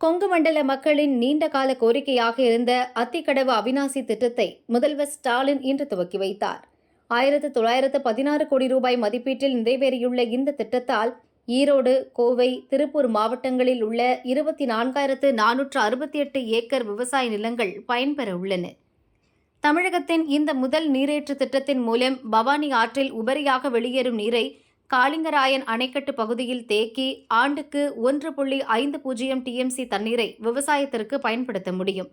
கொங்கு மண்டல மக்களின் நீண்ட கால கோரிக்கையாக இருந்த அத்திக்கடவு அவிநாசி திட்டத்தை முதல்வர் ஸ்டாலின் இன்று துவக்கி வைத்தார். ஆயிரத்து தொள்ளாயிரத்து பதினாறு கோடி ரூபாய் மதிப்பீட்டில் நிறைவேறியுள்ள இந்த திட்டத்தால் ஈரோடு கோவை திருப்பூர் மாவட்டங்களில் உள்ள இருபத்தி நான்காயிரத்து நானூற்று அறுபத்தி எட்டு ஏக்கர் விவசாய நிலங்கள் பயன்பெற உள்ளன. தமிழகத்தின் இந்த முதல் நீரேற்று திட்டத்தின் மூலம் பவானி ஆற்றில் உபரியாக வெளியேறும் நீரை காளிங்கராயன் அணைக்கட்டு பகுதியில் தேக்கி ஆண்டுக்கு ஒன்று புள்ளி ஐந்து பூஜ்ஜியம் டிஎம்சி தண்ணீரை விவசாயத்திற்கு பயன்படுத்த முடியும்.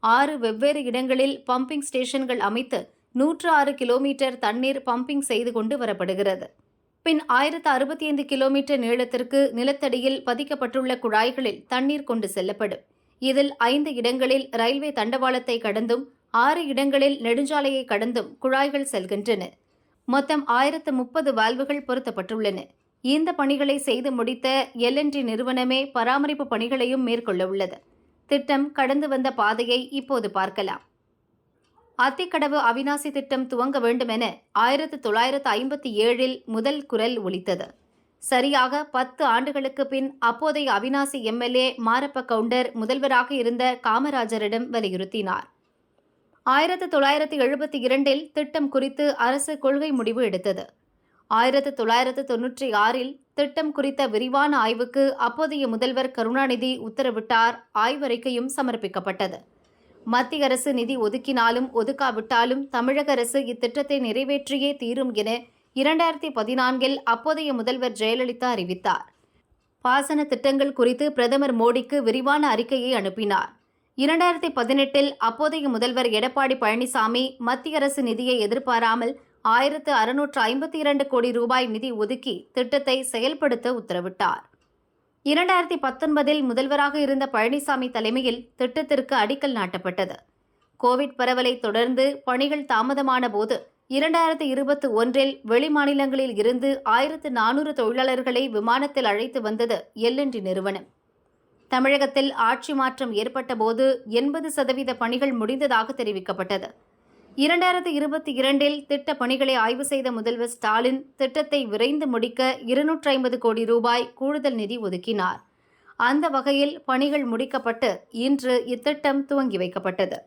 ஆறு வெவ்வேறு இடங்களில் பம்பிங் ஸ்டேஷன்கள் அமைத்து நூற்று ஆறு கிலோமீட்டர் தண்ணீர் பம்பிங் செய்து கொண்டு வரப்படுகிறது. பின் ஆயிரத்து அறுபத்தி ஐந்து கிலோமீட்டர் நீளத்திற்கு நிலத்தடியில் பதிக்கப்பட்டுள்ள குழாய்களில் தண்ணீர் கொண்டு செல்லப்படும். இதில் ஐந்து இடங்களில் ரயில்வே தண்டவாளத்தை கடந்தும் ஆறு இடங்களில் நெடுஞ்சாலையை கடந்தும் குழாய்கள் செல்கின்றன. மொத்தம் ஆயிரத்து முப்பது வால்வுகள் பொருத்தப்பட்டுள்ளன. இந்த பணிகளை செய்து முடித்த எல்என்டி நிறுவனமே பராமரிப்பு பணிகளையும் மேற்கொள்ள உள்ளது. திட்டம் கடந்து வந்த பாதையை இப்போது பார்க்கலாம். அத்திக்கடவு அவிநாசி திட்டம் துவங்க வேண்டுமென ஆயிரத்து தொள்ளாயிரத்து ஐம்பத்தி ஏழில் முதல் குரல் ஒலித்தது. சரியாக பத்து ஆண்டுகளுக்கு பின் அப்போதைய அவிநாசி எம்எல்ஏ மாரப்ப கவுண்டர் முதல்வராக இருந்த காமராஜரிடம் வலியுறுத்தினார். ஆயிரத்து தொள்ளாயிரத்து எழுபத்தி இரண்டில் திட்டம் குறித்து அரசு கொள்கை முடிவு எடுத்தது. ஆயிரத்து தொள்ளாயிரத்து தொன்னூற்றி ஆறில் திட்டம் குறித்த விரிவான ஆய்வுக்கு அப்போதைய முதல்வர் கருணாநிதி உத்தரவிட்டார் ஆய்வறிக்கையும் சமர்ப்பிக்கப்பட்டது. மத்திய அரசு நிதி ஒதுக்கினாலும் ஒதுக்காவிட்டாலும் தமிழக அரசு இத்திட்டத்தை நிறைவேற்றியே தீரும் என இரண்டாயிரத்தி பதினான்கில் அப்போதைய முதல்வர் ஜெயலலிதா அறிவித்தார். பாசன திட்டங்கள் குறித்து பிரதமர் மோடிக்கு விரிவான அறிக்கையை அனுப்பினார். இரண்டாயிரத்தி பதினெட்டில் அப்போதைய முதல்வர் எடப்பாடி பழனிசாமி மத்திய அரசு நிதியை எதிர்பாராமல் ஆயிரத்து அறுநூற்று ஐம்பத்தி இரண்டு கோடி ரூபாய் நிதி ஒதுக்கி திட்டத்தை செயல்படுத்த உத்தரவிட்டார். இரண்டாயிரத்தி பத்தொன்பதில் முதல்வராக இருந்த பழனிசாமி தலைமையில் திட்டத்திற்கு அடிக்கல் நாட்டப்பட்டது. கோவிட் பரவலை தொடர்ந்து பணிகள் தாமதமான போது இரண்டாயிரத்தி இருபத்தி ஒன்றில் வெளிமாநிலங்களில் இருந்து ஆயிரத்து நானூறு தொழிலாளர்களை விமானத்தில் அழைத்து வந்தது எல்என்டி நிறுவனம். தமிழகத்தில் ஆட்சி மாற்றம் ஏற்பட்டபோது எண்பது சதவீத பணிகள் முடிந்ததாக தெரிவிக்கப்பட்டது. இரண்டாயிரத்து இருபத்தி இரண்டில் திட்ட பணிகளை ஆய்வு செய்த முதல்வர் ஸ்டாலின் திட்டத்தை விரைந்து முடிக்க இருநூற்றி ஐம்பது கோடி ரூபாய் கூடுதல் நிதி ஒதுக்கினார். அந்த வகையில் பணிகள் முடிக்கப்பட்டு இன்று இத்திட்டம் துவங்கி வைக்கப்பட்டது.